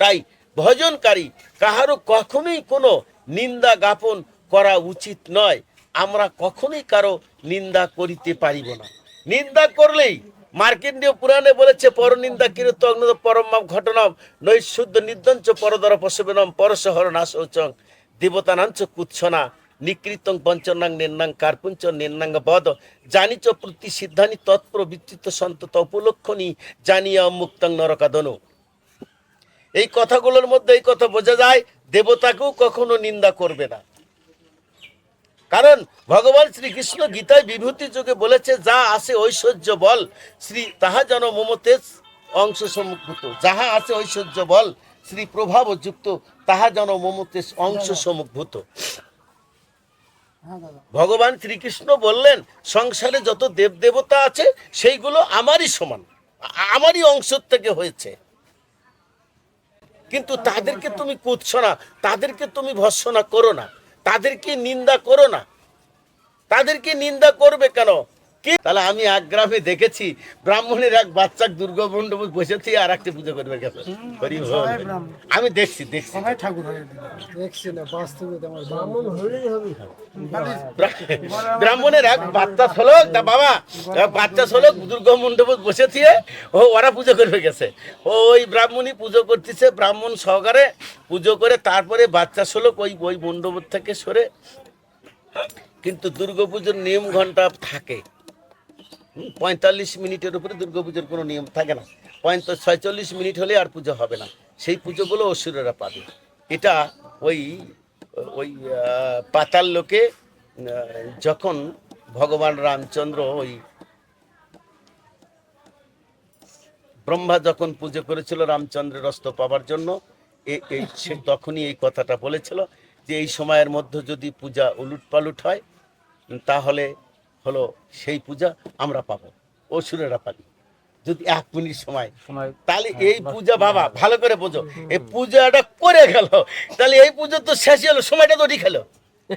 তাই ভজনকারী কাহারও কখনোই কোনো নিন্দা জ্ঞাপন করা উচিত নয়। আমরা কখনোই কারও নিন্দা করিতে পারিব না। নিন্দা করলেই মার্কেন্ডীয় পুরাণে বলেছে, পরনিন্দা কিরত অগ্নদ পরমাম ঘটনম নৈশুদ্ধ নির্দঞ্চ পরদর পশবেনম পরশহর নাশৌচং দেবতানাঞ্চ কুৎসনা, নিকৃতং পঞ্চনাং নির্নাং কার্পুঞ্চ নির্নাঙ্গ বদ, জানিচ প্রতি সিদ্ধানি তৎপ্র বিচিত সন্তত উপলক্ষণী জানিয়া মুক্তং নরকাদনু। এই কথাগুলোর মধ্যে এই কথা বোঝা যায় দেবতাকেও কখনো নিন্দা করবে না। কারণ ভগবান শ্রীকৃষ্ণ গীতায় বিভূতি যোগে বলেছে যা আছে ঐশ্বর্য বল শ্রী তাহা যেন মমতে অংশ সম্মুখভূত যাহা আছে ঐশ্বর্য বল শ্রী প্রভাব যুক্ত তাহা যেন মমতে অংশ সম্মুখভূত ভগবান শ্রীকৃষ্ণ বললেন সংসারে যত দেব দেবতা আছে সেইগুলো আমারই সমান আমারই অংশ থেকে হয়েছে। কিন্তু তাদেরকে তুমি কুদছ না, তাদেরকে তুমি ভৎসনা করো না, তাদেরকে নিন্দা করো না। তাদেরকে নিন্দা করবে কেন? কি? তাহলে আমি এক গ্রামে দেখেছি ব্রাহ্মণের এক বাচ্চা দুর্গা মণ্ডপ বসেছি আর একটা পুজো করবে গেছে আমি দেখছি দেখছি। ঠাকুর হয়ে ব্রাহ্মণ। ব্রাহ্মণের এক বাচ্চা শ্লোক তা বাবা বাচ্চা শ্লোক দুর্গা মণ্ডপ বসেছে ও ওরা পুজো করবে গেছে। ওই ব্রাহ্মণই পুজো করতেছে ব্রাহ্মণ সহকারে পুজো করে তারপরে বাচ্চা শ্লোক ওই ওই মণ্ডপ থেকে সরে। কিন্তু দুর্গাপুজোর নিয়ম ঘণ্টা থাকে। পঁয়তাল্লিশ মিনিটের উপরে দুর্গাপুজোর কোনো নিয়ম থাকে না। পঁয়তাল্লিশ ছয়চল্লিশ মিনিট হলে আর পুজো হবে না। সেই পুজোগুলো অসুরেরা পাবে। এটা ওই ওই পাতাল লোকে যখন ভগবান রামচন্দ্র ওই ব্রহ্মা যখন পুজো করেছিল রামচন্দ্রের অস্ত্র পাবার জন্য এই তখনই এই কথাটা বলেছিল যে এই সময়ের মধ্যে যদি পূজা উলুট পালুট হয়, তাহলে হলো সেই পূজা আমরা পাবো। অসুরেরা পাবি। যদি এক মিনিট সময়। সময় তাহলে এই পূজা বাবা ভালো করে বোঝো। এই পূজাটা করে গেল। তাহলে এই পুজো তো শেষ হলো সময়টা তো খেলো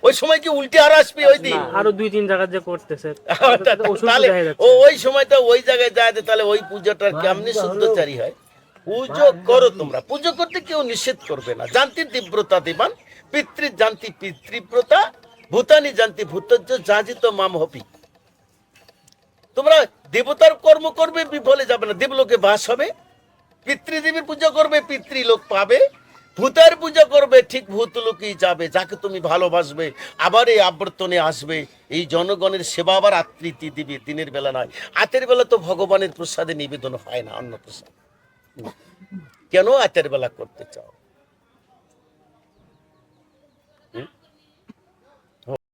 ওই সময় কি উল্টে আর আসবে ওই দিন? আরও দুই তিন জায়গা যে করতেছে। তাহলে দেখা যাচ্ছে। ও ওই সময়টা ওই জায়গায় যায় যে তাহলে ওই পুজোটার কেমনি শুদ্ধচারী হয়? পুজো করো তোমরা। পুজো করতে কেউ নিষেধ করবে না। জানতি তীব্রতা দিবান পিতৃ জানতি পিতৃব্রতা ভূতানি জানতি, ভূতজ্জ জাজিত মাম হপি। তোমরা দেবতার কর্ম করবে, বিফলে যাবে না। দেবলোকে বাস হবে, পিতৃদেবীর পূজা করবে, পিতৃলোক পাবে। ভূতের পূজা করবে, ঠিক ভূত লোকেই যাবে, যাকে তুমি ভালোবাসবে, আবার এই আবর্তনে আসবে। এই জনগণের সেবা আবার আত্মীতি দিবে, দিনের বেলা নয়। রাতের বেলা তো ভগবানের প্রসাদে নিবেদন হয় না অন্ন প্রসাদ কেন আতের বেলা করতে চাও?